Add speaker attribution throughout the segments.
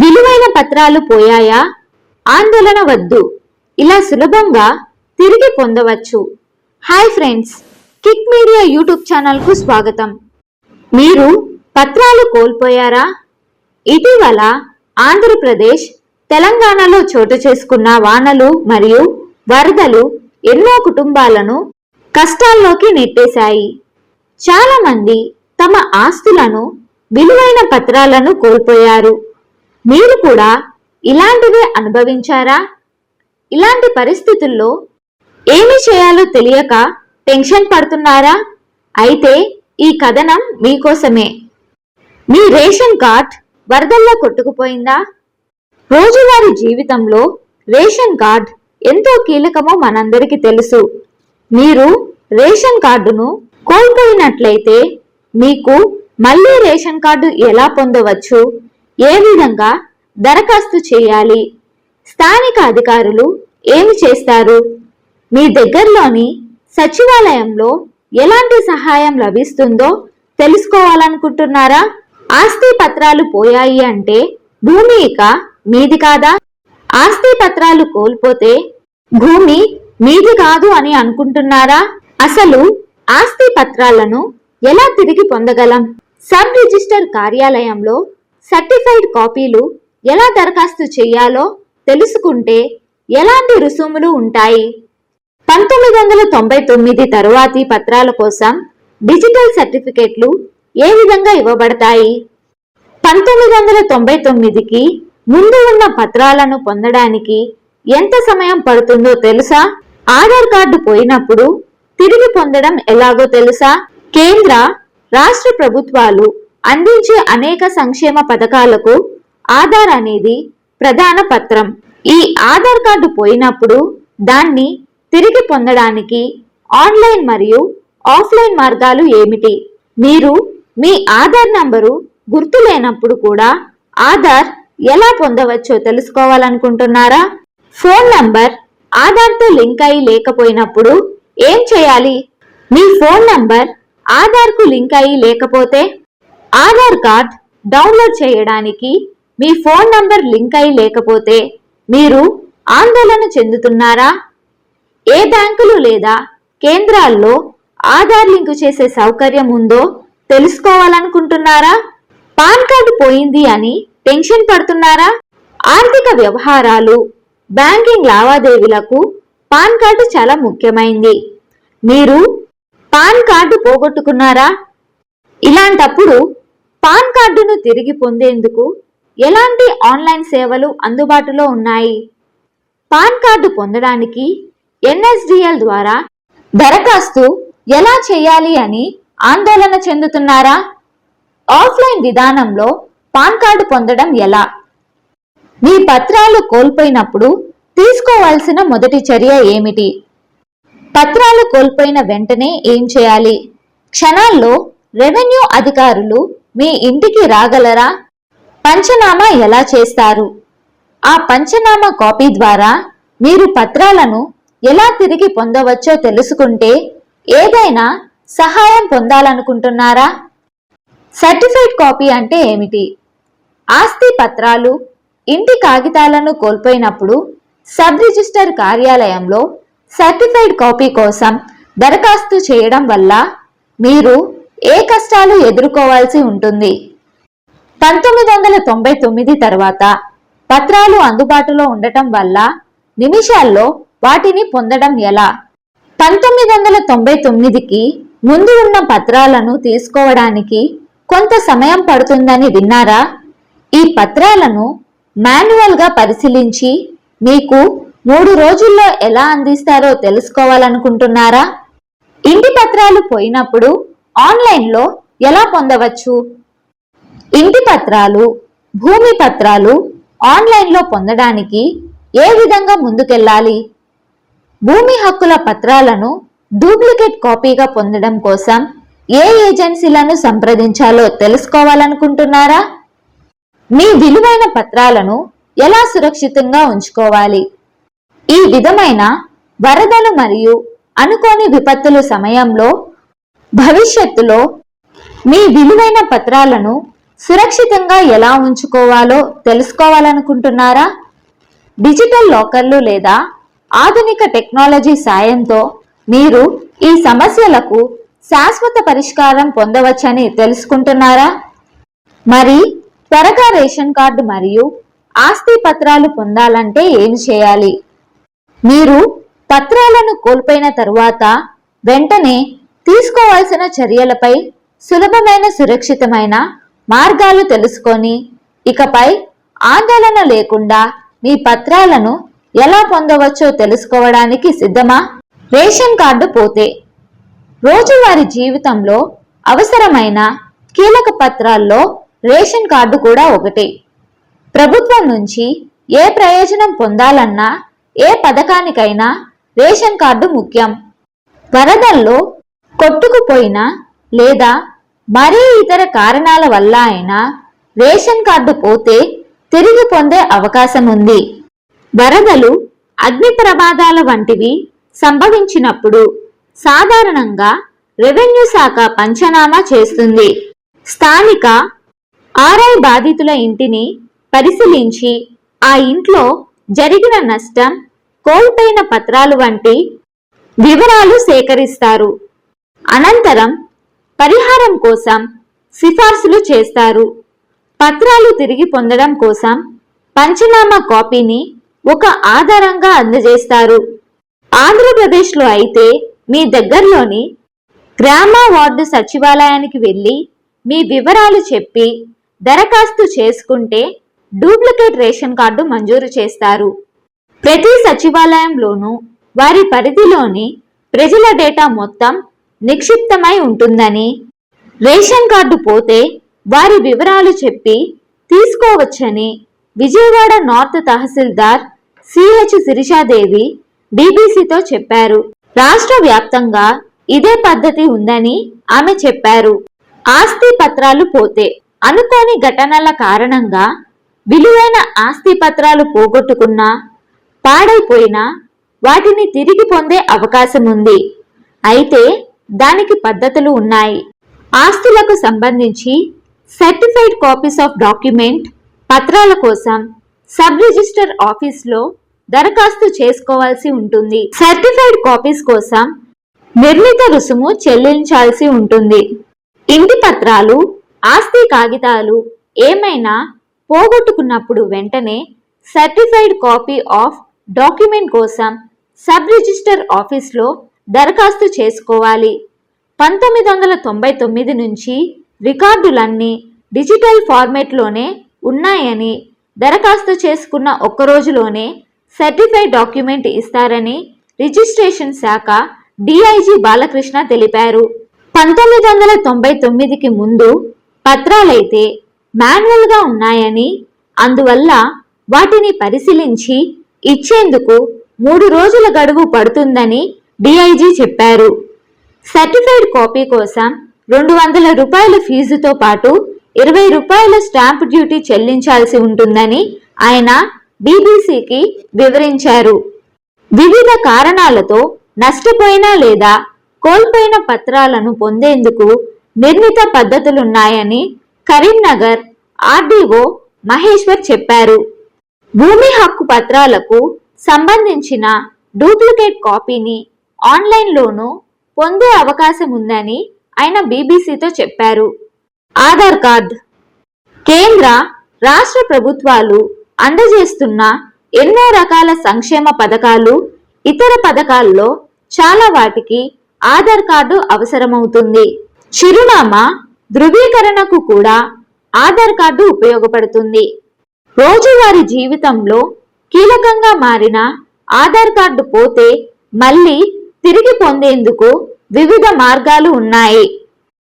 Speaker 1: విలువైన పత్రాలు పోయాయా? ఆందోళన వద్దు. ఇలా సులభంగా తిరిగి పొందవచ్చు. Hi friends kick media YouTube ఛానల్కు స్వాగతం. మీరు పత్రాలు కోల్పోయారా? ఇటీవల ఆంధ్రప్రదేశ్ తెలంగాణలో చోటు చేసుకున్న వానలు మరియు వరదలు ఎన్నో కుటుంబాలను కష్టాల్లోకి నెట్టేశాయి. చాలా మంది తమ ఆస్తులను విలువైన పత్రాలను కోల్పోయారు. మీరు కూడా ఇలాంటివే అనుభవించారా? ఇలాంటి పరిస్థితుల్లో ఏమి చేయాలో తెలియక టెన్షన్ పడుతున్నారా? అయితే ఈ కథనం మీకోసమే. మీ రేషన్ కార్డ్ వరదల్లో కొట్టుకుపోయిందా? రోజువారీ జీవితంలో రేషన్ కార్డ్ ఎంతో కీలకమో మనందరికీ తెలుసు. మీరు రేషన్ కార్డును కోల్పోయినట్లయితే మీకు మళ్ళీ రేషన్ కార్డు ఎలా పొందవచ్చు? ఏ విధంగా దరఖాస్తు చేయాలి? స్థానిక అధికారులు ఏమి చేస్తారు? మీ దగ్గరలోని సచివాలయంలో ఎలాంటి సహాయం లభిస్తుందో తెలుసుకోవాలనుకుంటున్నారా? ఆస్తి పత్రాలు పోయాయి అంటే భూమి ఇక మీది కాదా? ఆస్తి పత్రాలు కోల్పోతే భూమి మీది కాదు అని అనుకుంటున్నారా? అసలు ఆస్తి పత్రాలను ఎలా తిరిగి పొందగలం? సబ్ రిజిస్టర్ కార్యాలయంలో సర్టిఫైడ్ కాపీలు ఎలా దరఖాస్తు చేయాలో తెలుసుకుంటే ఎలాంటి రుసుములు ఉంటాయి? పంతొమ్మిది వందల తొంభై తొమ్మిది తరువాతి పత్రాల కోసం డిజిటల్ సర్టిఫికెట్లు ఏ విధంగా ఇవ్వబడతాయి? పంతొమ్మిది వందల తొంభై తొమ్మిదికి ముందు ఉన్న పత్రాలను పొందడానికి ఎంత సమయం పడుతుందో తెలుసా? ఆధార్ కార్డు పోయినప్పుడు తిరిగి పొందడం ఎలాగో తెలుసా? కేంద్ర రాష్ట్ర ప్రభుత్వాలు అందించే అనేక సంక్షేమ పథకాలకు ఆధార్ అనేది ప్రధాన పత్రం. ఈ ఆధార్ కార్డు పోయినప్పుడు దాన్ని తిరిగి పొందడానికి ఆన్లైన్ మరియు ఆఫ్లైన్ మార్గాలు ఏమిటి? మీరు మీ ఆధార్ నంబరు గుర్తు లేనప్పుడు కూడా ఆధార్ ఎలా పొందవచ్చో తెలుసుకోవాలనుకుంటున్నారా? ఫోన్ నంబర్ ఆధార్తో లింక్ అయి లేకపోయినప్పుడు ఏం చేయాలి? మీ ఫోన్ నంబర్ ఆధార్కు లింక్ అయి లేకపోతే ఆధార్ కార్డ్ డౌన్లోడ్ చేయడానికి మీ ఫోన్ నంబర్ లింక్ అయి లేకపోతే మీరు ఆందోళన చెందుతున్నారా? ఏ బ్యాంకులు లేదా కేంద్రాల్లో ఆధార్ లింకు చేసే సౌకర్యం ఉందో తెలుసుకోవాలనుకుంటున్నారా? పాన్ కార్డు పోయింది అని టెన్షన్ పడుతున్నారా? ఆర్థిక వ్యవహారాలు బ్యాంకింగ్ లావాదేవీలకు పాన్ కార్డు చాలా ముఖ్యమైంది. మీరు పాన్ కార్డు పోగొట్టుకున్నారా? ఇలాంటప్పుడు పాన్ కార్డును తిరిగి పొందేందుకు ఎలాంటి ఆన్లైన్ సేవలు అందుబాటులో ఉన్నాయి? పాన్ కార్డు పొందడానికి ఎన్ఎస్డిఎల్ ద్వారా దరఖాస్తు ఎలా చేయాలి అని ఆందోళన చెందుతున్నారా? ఆఫ్లైన్ విధానంలో పాన్ కార్డు పొందడం ఎలా? మీ పత్రాలు కోల్పోయినప్పుడు తీసుకోవాల్సిన మొదటి చర్య ఏమిటి? పత్రాలు కోల్పోయిన వెంటనే ఏం చేయాలి? క్షణాల్లో రెవెన్యూ అధికారులు మీ ఇంటికి రాగలరా? పంచనామా ఎలా చేస్తారు? ఆ పంచనామా కాపీ ద్వారా మీరు పత్రాలను ఎలా తిరిగి పొందవచ్చో తెలుసుకుంటే ఏదైనా సహాయం పొందాలనుకుంటున్నారా? సర్టిఫైడ్ కాపీ అంటే ఏమిటి? ఆస్తి పత్రాలు ఇంటి కాగితాలను కోల్పోయినప్పుడు సబ్ రిజిస్టర్ కార్యాలయంలో సర్టిఫైడ్ కాపీ కోసం దరఖాస్తు చేయడం వల్ల మీరు ఏ కష్టాలు ఎదుర్కోవాల్సి ఉంటుంది? పంతొమ్మిది వందల తొంభై తొమ్మిది తర్వాత పత్రాలు అందుబాటులో ఉండటం వల్ల నిమిషాల్లో వాటిని పొందడం ఎలా? పంతొమ్మిది వందల తొంభై తొమ్మిదికి ముందు ఉన్న పత్రాలను తీసుకోవడానికి కొంత సమయం పడుతుందని విన్నారా? ఈ పత్రాలను మాన్యువల్గా పరిశీలించి మీకు మూడు రోజుల్లో ఎలా అందిస్తారో తెలుసుకోవాలనుకుంటున్నారా? ఇంటి పత్రాలు పోయినప్పుడు ఆన్లైన్లో ఎలా పొందవచ్చు? ఇంటి పత్రాలు భూమి పత్రాలు ఆన్లైన్లో పొందడానికి ఏ విధంగా ముందుకెళ్ళాలి? భూమి హక్కుల పత్రాలను డూప్లికేట్ కాపీగా పొందడం కోసం ఏ ఏజెన్సీలను సంప్రదించాలో తెలుసుకోవాలనుకుంటున్నారా? మీ విలువైన పత్రాలను ఎలా సురక్షితంగా ఉంచుకోవాలి? ఈ విధమైన వరదలు మరియు అనుకోని విపత్తుల సమయంలో భవిష్యత్తులో మీ విలువైన పత్రాలను సురక్షితంగా ఎలా ఉంచుకోవాలో తెలుసుకోవాలనుకుంటున్నారా? డిజిటల్ లాకర్లు లేదా ఆధునిక టెక్నాలజీ సాయంతో మీరు ఈ సమస్యలకు శాశ్వత పరిష్కారం పొందవచ్చని తెలుసుకుంటున్నారా? మరి త్వరగా రేషన్ కార్డు మరియు ఆస్తి పత్రాలు పొందాలంటే ఏం చేయాలి? మీరు పత్రాలను కోల్పోయిన తరువాత వెంటనే తీసుకోవాల్సిన చర్యలపై సులభమైన సురక్షితమైన మార్గాలు తెలుసుకొని ఇకపై ఆందోళన లేకుండా మీ పత్రాలను ఎలా పొందవచ్చో తెలుసుకోవడానికి సిద్ధమా? రేషన్ కార్డు పోతే రోజువారి జీవితంలో అవసరమైన కీలక పత్రాల్లో రేషన్ కార్డు కూడా ఒకటి. ప్రభుత్వం నుంచి ఏ ప్రయోజనం పొందాలన్నా ఏ పథకానికైనా రేషన్ కార్డు ముఖ్యం. వరదల్లో కొట్టుకుపోయిన లేదా మరే ఇతర కారణాల వల్ల అయినా రేషన్ కార్డు పోతే తిరిగి పొందే అవకాశం ఉంది వరదలు అగ్ని ప్రమాదాల వంటివి సంభవించినప్పుడు సాధారణంగా రెవెన్యూ శాఖ పంచనామా చేస్తుంది. స్థానిక ఆర్ఐ బాధితుల ఇంటిని పరిశీలించి ఆ ఇంట్లో జరిగిన నష్టం కోల్పోయిన పత్రాలు వంటి వివరాలు సేకరిస్తారు. అనంతరం పరిహారం కోసం సిఫార్సులు చేస్తారు. పత్రాలు తిరిగి పొందడం కోసం పంచనామా కాపీని ఒక ఆధారంగా అందజేస్తారు. ఆంధ్రప్రదేశ్లో అయితే మీ దగ్గరలోని గ్రామ వార్డు సచివాలయానికి వెళ్ళి మీ వివరాలు చెప్పి దరఖాస్తు చేసుకుంటే డూప్లికేట్ రేషన్ కార్డు మంజూరు చేస్తారు. ప్రతి సచివాలయంలోనూ వారి పరిధిలోని ప్రజల డేటా మొత్తం నిక్షిప్తమై ఉంటుందని. రేషన్ కార్డు పోతే వారి వివరాలు చెప్పి తీసుకోవచ్చని విజయవాడ నార్త్ తహసీల్దార్ సిహెచ్ శిరిషాదేవి బీబీసీతో చెప్పారు. రాష్ట్ర వ్యాప్తంగా ఇదే పద్ధతి ఉందని ఆమె చెప్పారు. ఆస్తి పత్రాలు పోతే అనుకోని ఘటనల కారణంగా విలువైన ఆస్తి పత్రాలు పోగొట్టుకున్నా పాడైపోయినా వాటిని తిరిగి పొందే అవకాశం ఉంది అయితే దానికి పద్ధతులు ఉన్నాయి. ఆస్తులకు సంబంధించి సర్టిఫైడ్ కాపీస్ ఆఫ్ డాక్యుమెంట్ పత్రాల కోసం సబ్ రిజిస్టర్ ఆఫీస్లో దరఖాస్తు చేసుకోవాల్సి ఉంటుంది. సర్టిఫైడ్ కాపీస్ కోసం నిర్ణీత రుసుము చెల్లించాల్సి ఉంటుంది. ఇంటి పత్రాలు ఆస్తి కాగితాలు ఏమైనా పోగొట్టుకున్నప్పుడు వెంటనే సర్టిఫైడ్ కాపీ ఆఫ్ డాక్యుమెంట్ కోసం సబ్ రిజిస్టర్ ఆఫీస్లో దరఖాస్తు చేసుకోవాలి. పంతొమ్మిది వందల తొంభై తొమ్మిది నుంచి రికార్డులన్నీ డిజిటల్ ఫార్మేట్లోనే ఉన్నాయని దరఖాస్తు చేసుకున్న ఒక్క రోజులోనే సర్టిఫైడ్ డాక్యుమెంట్ ఇస్తారని రిజిస్ట్రేషన్ శాఖ డిఐజీ బాలకృష్ణ తెలిపారు. పంతొమ్మిది వందల తొంభై తొమ్మిదికి ముందు పత్రాలైతే మాన్యువల్గా ఉన్నాయని అందువల్ల వాటిని పరిశీలించి ఇచ్చేందుకు మూడు రోజుల గడువు పడుతుందని డిఐజీ చెప్పారు. సర్టిఫైడ్ కాపీ కోసం రెండు వందల రూపాయల ఫీజుతో పాటు ఇరవై రూపాయల స్టాంప్ డ్యూటీ చెల్లించాల్సి ఉంటుందని ఆయన బీబీసీకి వివరించారు. వివిధ కారణాలతో నష్టపోయిన లేదా కోల్పోయిన పత్రాలను పొందేందుకు నిర్ణీత పద్ధతులున్నాయని కరీంనగర్ ఆర్డీఓ మహేశ్వర్ చెప్పారు. భూమి హక్కు పత్రాలకు సంబంధించిన డూప్లికేట్ కాపీని ఆన్లైన్లోనూ పొందే అవకాశం ఉందని ఆయన బీబీసీతో చెప్పారు. ఆధార్ కార్డ్. కేంద్ర రాష్ట్ర ప్రభుత్వాలు అందజేస్తున్న ఎన్నో రకాల సంక్షేమ పథకాలు ఇతర పథకాల్లో చాలా వాటికి ఆధార్ కార్డు అవసరమవుతుంది. చిరునామా ధృవీకరణకు కూడా ఆధార్ కార్డు ఉపయోగపడుతుంది. రోజువారీ జీవితంలో కీలకంగా మారిన ఆధార్ కార్డు పోతే మళ్ళీ తిరిగి పొందేందుకు వివిధ మార్గాలు ఉన్నాయి.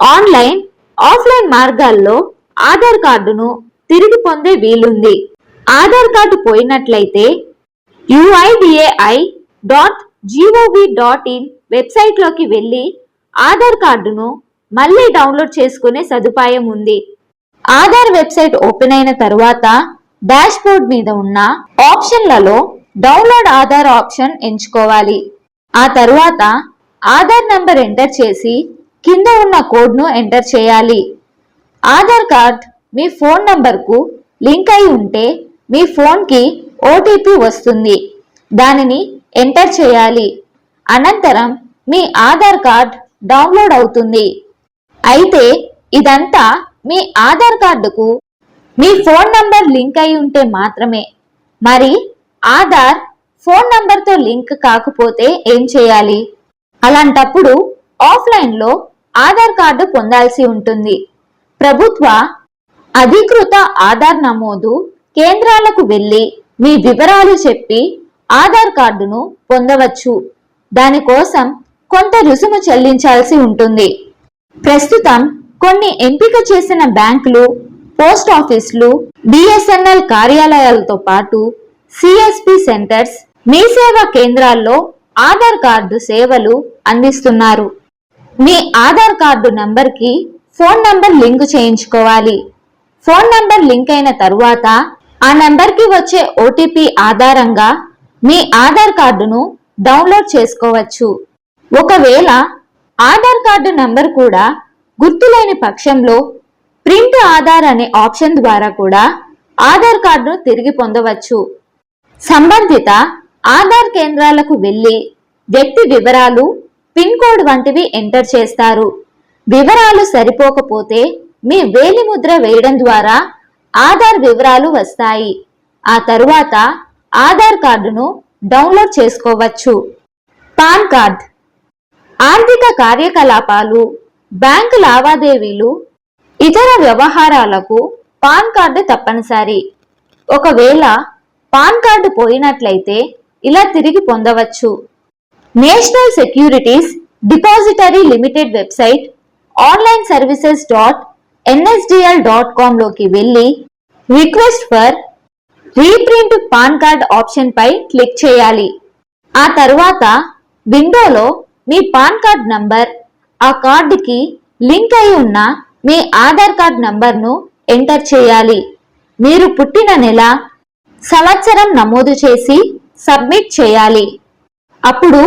Speaker 1: ఆన్లైన్ ఆఫ్లైన్ మార్గాల్లో ఆధార్ కార్డును తిరిగి పొందే వీలుంది. ఆధార్ కార్డు పోయినట్లయితే UIDAI dot GOV dot in వెబ్సైట్లోకి వెళ్ళి ఆధార్ కార్డును మళ్ళీ డౌన్లోడ్ చేసుకునే సదుపాయం ఉంది. ఆధార్ వెబ్సైట్ ఓపెన్ అయిన తరువాత డాష్ బోర్డ్ మీద ఉన్న ఆప్షన్లలో డౌన్లోడ్ ఆధార్ ఆప్షన్ ఎంచుకోవాలి. ఆ తరువాత ఆధార్ నంబర్ ఎంటర్ చేసి కింద ఉన్న కోడ్ను ఎంటర్ చేయాలి. ఆధార్ కార్డ్ మీ ఫోన్ నంబర్కు లింక్ అయి ఉంటే మీ ఫోన్కి ఓటీపీ వస్తుంది. దానిని ఎంటర్ చేయాలి. అనంతరం మీ ఆధార్ కార్డ్ డౌన్లోడ్ అవుతుంది. అయితే ఇదంతా మీ ఆధార్ కార్డుకు మీ ఫోన్ నంబర్ లింక్ అయి ఉంటే మాత్రమే. మరి ఆధార్ ఫోన్ నంబర్తో లింక్ కాకపోతే ఏం చేయాలి? అలాంటప్పుడు ఆఫ్లైన్లో ఆధార్ కార్డు పొందాల్సి ఉంటుంది. ప్రభుత్వ అధికృత ఆధార్ నమోదు కేంద్రాలకు వెళ్ళి మీ వివరాలు చెప్పి ఆధార్ కార్డును పొందవచ్చు. దానికోసం కొంత రుసుము చెల్లించాల్సి ఉంటుంది. ప్రస్తుతం కొన్ని ఎంపిక చేసిన బ్యాంకులు పోస్ట్ ఆఫీసులు బిఎస్ఎన్ఎల్ కార్యాలయాలతో పాటు సిఎస్పి సెంటర్స్ మీ సేవా కేంద్రాల్లో ఆధార్ కార్డు సేవలు అందిస్తున్నారు. మీ ఆధార్ కార్డు నంబర్కి ఫోన్ నంబర్ లింక్ చేయించుకోవాలి. ఫోన్ నంబర్ లింక్ అయిన తరువాత ఆ నంబర్కి వచ్చే ఓటీపీ ఆధారంగా మీ ఆధార్ కార్డును డౌన్లోడ్ చేసుకోవచ్చు. ఒకవేళ ఆధార్ కార్డు నంబర్ కూడా గుర్తులేని పక్షంలో ప్రింట్ ఆధార్ అనే ఆప్షన్ ద్వారా కూడా ఆధార్ కార్డును తిరిగి పొందవచ్చు. సంబంధిత ఆధార్ కేంద్రాలకు వెళ్ళి వ్యక్తి వివరాలు పిన్ కోడ్ వంటివి ఎంటర్ చేస్తారు. వివరాలు సరిపోకపోతే మీ వేలి ముద్ర వేయడం ద్వారా ఆధార్ వివరాలు వస్తాయి. ఆ తరువాత ఆధార్ కార్డును డౌన్లోడ్ చేసుకోవచ్చు. PAN card. ఆర్థిక కార్యకలాపాలు బ్యాంకు లావాదేవీలు ఇతర వ్యవహారాలకు పాన్ కార్డు తప్పనిసరి. ఒకవేళ పాన్ కార్డు పోయినట్లయితే ఇలా తిరిగి పొందవచ్చు. National securities depository limited website online services dot NSDL dot కామ్లోకి వెళ్ళి request for reprint PAN card option pi click చేయాలి. ఆ తర్వాత విండోలో మీ పాన్ కార్డ్ నంబర్ ఆ కార్డుకి లింక్ అయి ఉన్న మీ ఆధార్ కార్డ్ నంబర్ను ఎంటర్ చేయాలి. మీరు పుట్టిన నెల సంవత్సరం నమోదు చేసి సబ్మిట్ చేయాలి. అప్పుడు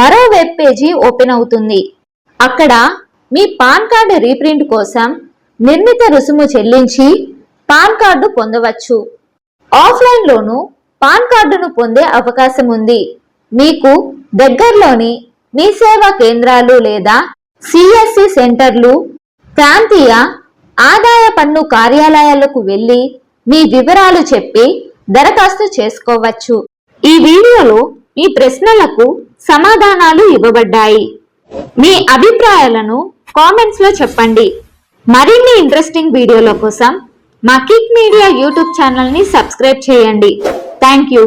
Speaker 1: మరో వెబ్ పేజీ ఓపెన్ అవుతుంది. అక్కడ మీ పాన్ కార్డు రీప్రింట్ కోసం నిర్ణీత రుసుము చెల్లించి పాన్ కార్డు పొందవచ్చు. ఆఫ్లైన్లోనూ పాన్ కార్డును పొందే అవకాశం ఉంది. మీకు దగ్గరలోని మీ సేవా కేంద్రాలు లేదా సిఎస్సి సెంటర్లు ప్రాంతీయ ఆదాయ పన్ను కార్యాలయాలకు వెళ్ళి మీ వివరాలు చెప్పి దరఖాస్తు చేసుకోవచ్చు. ఈ వీడియోలో మీ ప్రశ్నలకు సమాధానాలు ఇవ్వబడ్డాయి. మీ అభిప్రాయాలను కామెంట్స్లో చెప్పండి. మరిన్ని ఇంట్రెస్టింగ్ వీడియోల కోసం మా కిక్ మీడియా యూట్యూబ్ ఛానల్ని సబ్స్క్రైబ్ చేయండి. Thank you.